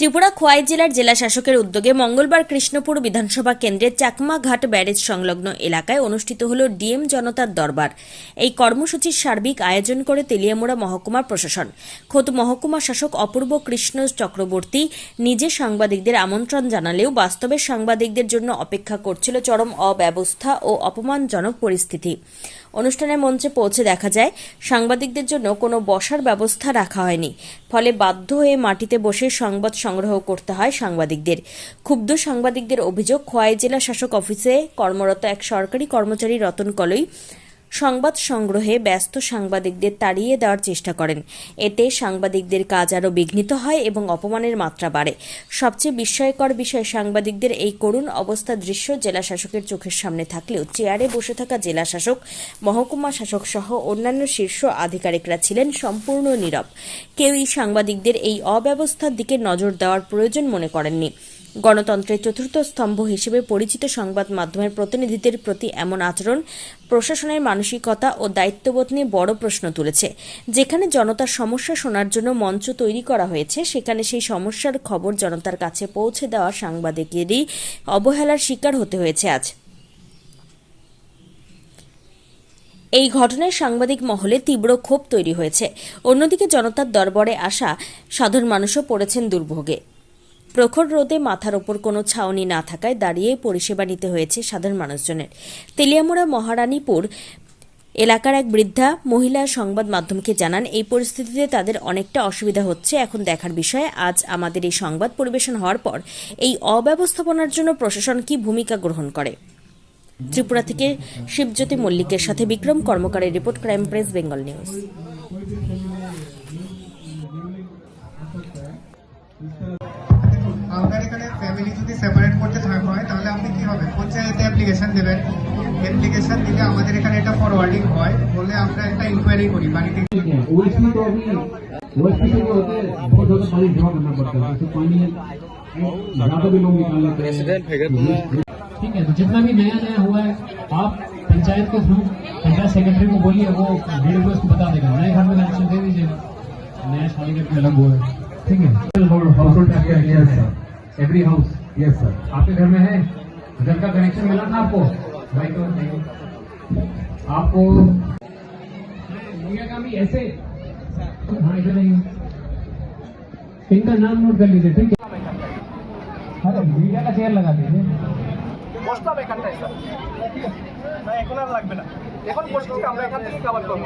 ত্রিপুরা খোয়াই জেলার জেলা শাসকের উদ্যোগে মঙ্গলবার কৃষ্ণপুর বিধানসভা কেন্দ্রের চাকমাঘাট ব্যারেজ সংলগ্ন এলাকায় অনুষ্ঠিত হল ডিএম জনতার দরবার। এই কর্মসূচির সার্বিক আয়োজন করে তেলিয়ামুড়া মহকুমা প্রশাসন। খোদ মহকুমা শাসক অপূর্ব কৃষ্ণ চক্রবর্তী নিজে সাংবাদিকদের আমন্ত্রণ জানালেও বাস্তবে সাংবাদিকদের জন্য অপেক্ষা করছিল চরম অব্যবস্থা ও অপমানজনক পরিস্থিতি। অনুষ্ঠানের মঞ্চে পৌঁছে দেখা যায়, সাংবাদিকদের জন্য কোনো বসার ব্যবস্থা রাখা হয়নি। ফলে বাধ্য হয়ে মাটিতে বসে সংবাদ সংগ্রহ করতে হয় সাংবাদিকদের। ক্ষুব্ধ সাংবাদিকদের অভিযোগ, খোয়াই জেলা শাসক অফিসে কর্মরত এক সরকারি কর্মচারী রতন কলই সংবাদ সংগ্রহে ব্যস্ত সাংবাদিকদের তাড়িয়ে দেওয়ার চেষ্টা করেন। এতে সাংবাদিকদের কাজ আরও বিঘ্নিত হয় এবং অপমানের মাত্রা বাড়ে। সবচেয়ে বিস্ময়কর বিষয় সাংবাদিকদের এই করুণ অবস্থা দৃশ্য জেলা শাসকের চোখের সামনে থাকলেও চেয়ারে বসে থাকা জেলা শাসক, মহকুমা শাসক সহ অন্যান্য শীর্ষ আধিকারিকরা ছিলেন সম্পূর্ণ নীরব। কেউই সাংবাদিকদের এই অব্যবস্থার দিকে নজর দেওয়ার প্রয়োজন মনে করেননি। গণতন্ত্রের চতুর্থ স্তম্ভ হিসেবে পরিচিত সংবাদ মাধ্যমের প্রতিনিধিদের প্রতি এমন আচরণ প্রশাসনের মানসিকতা ও দায়িত্ববোধ নিয়ে বড় প্রশ্ন তুলেছে। যেখানে জনতার সমস্যা শোনার জন্য মঞ্চ তৈরি করা হয়েছে, সেখানে সেই সমস্যার খবর জনতার কাছে পৌঁছে দেওয়া সাংবাদিকেরই অবহেলার শিকার হতে হয়েছে আজ। এই ঘটনায় সাংবাদিক মহলে তীব্র ক্ষোভ তৈরি হয়েছে। অন্যদিকে জনতার দরবারে আসা সাধারণ মানুষও পড়েছেন দুর্ভোগে। প্রখর রোদে মাথার ওপর কোনো ছাউনি না থাকায় দাঁড়িয়ে পরিষেবা নিতে হয়েছে সাধারণ মানুষজনের। তেলিয়ামুড়া মহারানীপুর এলাকার এক বৃদ্ধা মহিলা সংবাদ মাধ্যমকে জানান, এই পরিস্থিতিতে তাদের অনেকটা অসুবিধা হচ্ছে। এখন দেখার বিষয়ে, আজ আমাদের এই সংবাদ পরিবেশন হওয়ার পর এই অব্যবস্থাপনার জন্য প্রশাসন কি ভূমিকা গ্রহণ করে? ত্রিপুরা থেকে শিবজ্যোতি মল্লিকের সাথে Bikram কর্মকারের report, crime press, Bengal news. আপনার এখানে ফ্যামিলি যদি সেপারেট করতে থাকা হয় তাহলে আপনি কি হবে পঞ্চায়েতে অ্যাপ্লিকেশন দেবেন অ্যাপ্লিকেশন দিলে আমাদের এখানে এটা ফরওয়ার্ডিং হয় বলে আমরা একটা ইনকোয়ারি করি বাড়িতে ओएसपी तो अभी ओएसपी से जो होते हैं बहुत ज्यादा पानी जमा करना पड़ता है जैसे पानी ज्यादा भी लोग निकाल लेते हैं ठीक है तो जितना भी नया नया हुआ है आप पंचायत के थ्रू पंचायत सेक्रेटरी को बोलिए वो वीडियो को बता देगा नए घर में कनेक्शन दे दीजिएगा नया शादी का अलग हुआ है ठीक है house hold yes sir every house yes sir आपके घर में है घर का कनेक्शन मिला था आपको भाई तो आपको भूमिका भी ऐसे हाँ इधर नहीं इनका नाम नोट कर लीजिए ठीक है अरे मीडिया का चेयर लगा दीजिए বসতাম এখানটায় স্যার না এখন আর লাগবে না এখন বসছি আমরা এখান থেকে কাবার করবো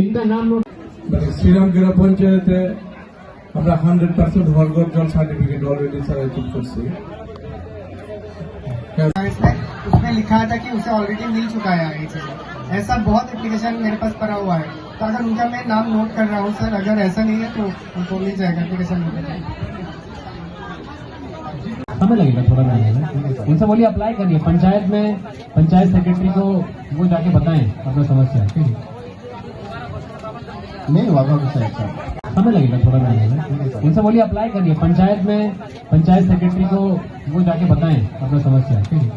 इनका नाम नोट শ্রীরাম গ্রাম পঞ্চায়েতে আমরা হান্ড্রেড পার্সেন্ট হরগর জল সার্টিফিকেট অলরেডি সার্টিফিকেট করছি इसमें उसमें लिखा था कि उसे ऑलरेडी मिल चुका है आगे से ऐसा बहुत एप्लीकेशन मेरे पास पड़ा हुआ है तो अगर उनका मैं नाम नोट कर रहा हूँ सर अगर ऐसा नहीं है तो उनको मिल जाएगा एप्लीकेशन मिल जाएगा समय लगेगा थोड़ा टाइम लगेगा उनसे बोलिए अप्लाई करिए पंचायत में पंचायत सेक्रेटरी को वो जाके बताएं अपना समस्या ठीक है नहीं हुआ कुछ ऐसा। समय लगेगा थोड़ा महीने में उनसे बोलिए अप्लाई करिए। पंचायत में पंचायत सेक्रेटरी को वो जाके बताएँ अपना समस्या ठीक है?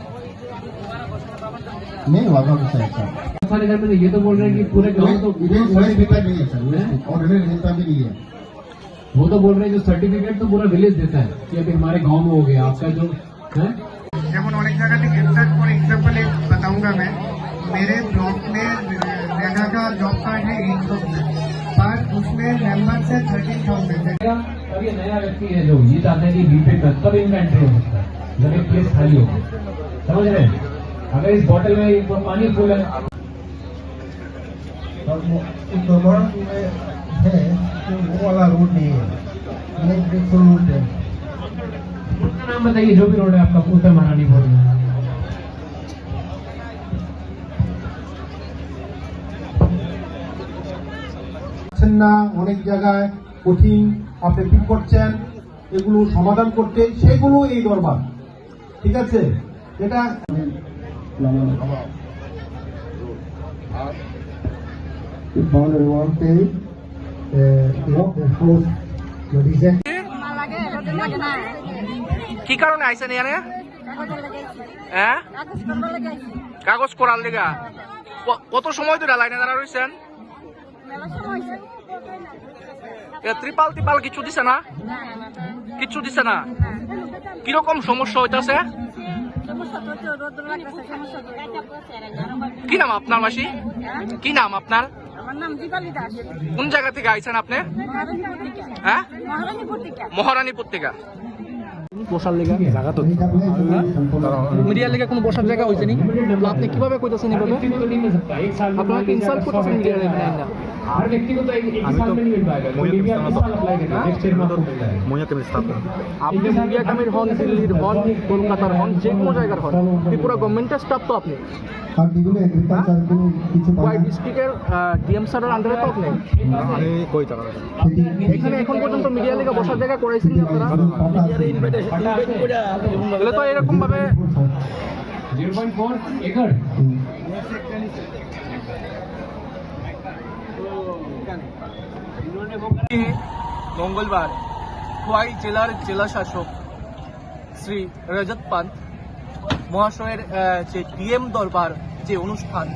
नहीं हुआ कुछ ऐसा। हमारे घर में ये तो बोल रहे हैं कि पूरे गाँव तो सर्टिफिकेट नहीं है। सर और मिलता भी नहीं है। वो तो बोल रहे हैं जो सर्टिफिकेट तो पूरा विलेज देता है कि अभी हमारे गाँव में हो गया आपका जो है? जब उन्होंने क्या करते फॉर एग्ज़ाम्पल बताऊँगा मैं मेरे ब्लॉक में नया व्यक्ति है। जो ये चाहते हैं कि बी पे तब इनका एंट्री हो सकता है जब एक प्लेस खाली हो समझ रहे अगर इस बॉटल में पानी फूल है तो वो वाला रोड नहीं है रोड है उसका नाम बताइए, जो भी रोड है आपका उत्तर महारानी बोल रहे हैं? না অনেক জায়গায় কঠিন আপনি ফিল করছেন এগুলো সমাধান করতে সেগুলো এই দরবার। ঠিক আছে? এটা কি কারণে আইসেন এখানে? হ্যাঁ? কাগজ করার লেগা? কত সময় ধরে লাইনে দাঁড়া রয়েছেন মেলা সময় হয়েছে এ ত্রিপাল ত্রিপাল কিছু দিছে না? কিছু দিছে না? কীরকম সমস্যা হইতাছে। কি নাম আপনার মাসি? কি নাম আপনার? কোন জায়গা থেকে আইছেন আপনি? হ্যাঁ? মহারানী থেকে বসার লেগা? জায়গা তো মিডিয়ার লেগে কোনো বসার জায়গা হয়েছে নি? তো আপনি কীভাবে কইতাছেন এভাবে? আপনারা কি ইনসাল্ট করতেছেন মিডিয়ার লেগে? না আর ব্যক্তিগত আপনি মিডিয়া কামের হন দিল্লির হন কলকাতার হন যে কোনো জায়গার হন ত্রিপুরা গভর্নমেন্টের স্টাফ তো আপনি। ডিস্ট্রিক্টের ডিএম স্যারের আন্ডারে তো আপনি? এখানে এখন পর্যন্ত মিডিয়া লেগে বসার জায়গা করাইছেন আপনারা? তাহলে তো এরকম ভাবে জিরো পয়েন্ট ফোর একর। মঙ্গলবার খোয়াই জেলার জেলা শাসক শ্রী রজত পান্ত মহাশয়ের যে ডিএম দরবার যে অনুষ্ঠান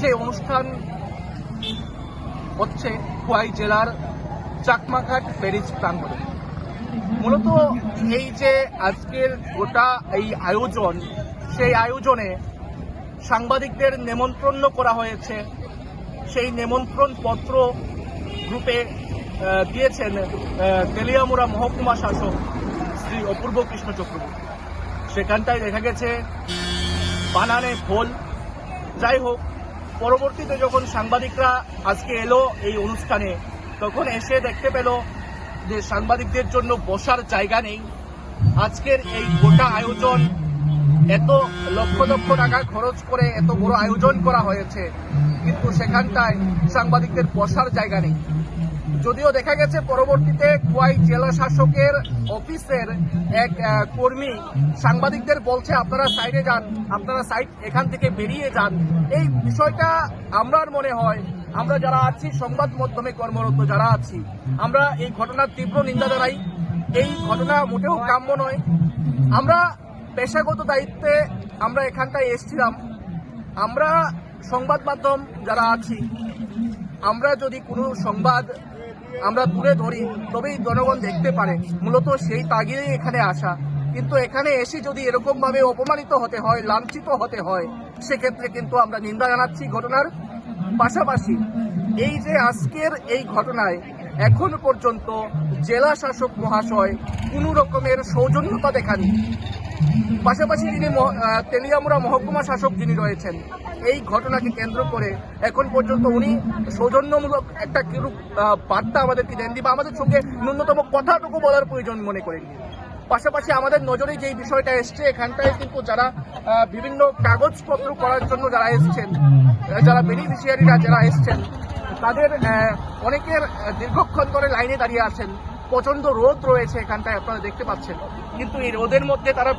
সেই অনুষ্ঠান হচ্ছে খোয়াই জেলার চাকমাঘাট ব্যারিজ প্রাঙ্গণে। মূলত এই যে আজকের গোটা এই আয়োজন সেই আয়োজনে সাংবাদিকদের নেমন্ত্রণ করা হয়েছে। সেই নেমন্ত্রণ পত্র গ্রুপে দিয়েছেন আহ, তেলিয়ামুড়া মহকুমা শাসক শ্রী অপূর্ব কৃষ্ণ চক্রবর্তী। সেখানটায় দেখা গেছে বানানে ভোল যাই হোক পরবর্তীতে যখন সাংবাদিকরা আজকে এলো এই অনুষ্ঠানে তখন এসে দেখতে পেল সাংবাদিকদের জন্য বসার জায়গা নেই। আজকের এই গোটা আয়োজন এত লক্ষ লক্ষ টাকা খরচ করে এত বড় আয়োজন করা হয়েছে, কিন্তু সেখানটায় সাংবাদিকদের বসার জায়গা নেই। যদিও দেখা গেছে পরবর্তীতে খোয়াই জেলা শাসকের অফিসের এক কর্মী সাংবাদিকদের বলছে, আপনারা সাইডে যান, আপনারা সাইড এখান থেকে বেরিয়ে যান। এই বিষয়টা আমরার মনে হয় আমরা যারা আছি, সংবাদ মাধ্যমে কর্মরত যারা আছি, আমরা এই ঘটনার তীব্র নিন্দা জানাই। এই ঘটনা মোটেও কাম্য নয়। আমরা পেশাগত দায়িত্বে আমরা এখানটায় এসেছিলাম। আমরা সংবাদ মাধ্যম যারা আছি, আমরা যদি কোনো সংবাদ আমরা তুলে ধরি, তবেই জনগণ দেখতে পারে। মূলত সেই তাগিদেই এখানে আসা। কিন্তু এখানে এসে যদি এরকম ভাবে অপমানিত হতে হয়, লাঞ্ছিত হতে হয়, সেক্ষেত্রে কিন্তু আমরা নিন্দা জানাচ্ছি ঘটনার। পাশাপাশি এই যে আজকের এই ঘটনায় এখন পর্যন্ত জেলা শাসক মহাশয় কোনো রকমের সৌজন্যতা দেখানি পাশাপাশি আহ, তেলিয়ামুড়া মহকুমা শাসক যিনি রয়েছেন এই ঘটনাকে কেন্দ্র করে এখন পর্যন্ত উনি সৌজন্যমূলক একটা কিরূপ বার্তা আমাদেরকে দেননি বা আমাদের সঙ্গে ন্যূনতম কথাটুকু বলার প্রয়োজন মনে করেন পাশাপাশি আমাদের নজরে যে বিষয়টা এসছে এখানটায় কিন্তু যারা বিভিন্ন কাগজপত্র করার জন্য যারা এসছেন যারা বেনিফিশিয়ারিরা যারা এসছেন তাদের অনেকের দীর্ঘক্ষণ ধরে লাইনে দাঁড়িয়ে আছেন। প্রচণ্ড রোদ রয়েছে এখানটায় আপনারা দেখতে পাচ্ছেন। কিন্তু এই রোদের মধ্যে তারা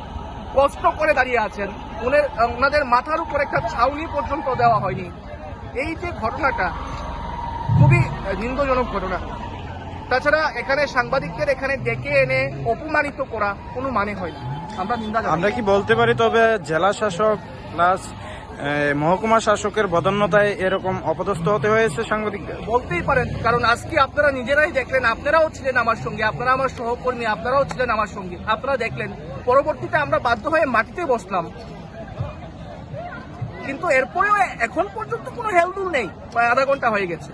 কষ্ট করে দাঁড়িয়ে আছেন। ওনের ওনাদের মাথার উপর একটা ছাউনি পর্যন্ত দেওয়া হয়নি। এই যে ঘটনাটা খুবই নিন্দজনক ঘটনা। তাছাড়া এখানে সাংবাদিকদের এখানে ডেকে এনে অপমানিত করা কোনো মানে হয় না। আমরা নিন্দা আমরা কি বলতে পারি? তবে জেলা শাসক প্লাস মহকুমা শাসকের বদন্যতায় এরকম অপদস্থ হতে হয়েছে সাংবাদিকদের? বলতেই পারেন কারণ আজকে আপনারা নিজেরাই দেখলেন আপনারাও ছিলেন আমার সঙ্গে আপনারা আমার সহকর্মী আপনারাও ছিলেন আমার সঙ্গে আপনারা দেখলেন। পরবর্তীতে আমরা বাধ্য হয়ে মাটিতে বসলাম। কিন্তু এরপরেও এখন পর্যন্ত কোনো হেলদুল নেই প্রায় আধা ঘণ্টা হয়ে গেছে।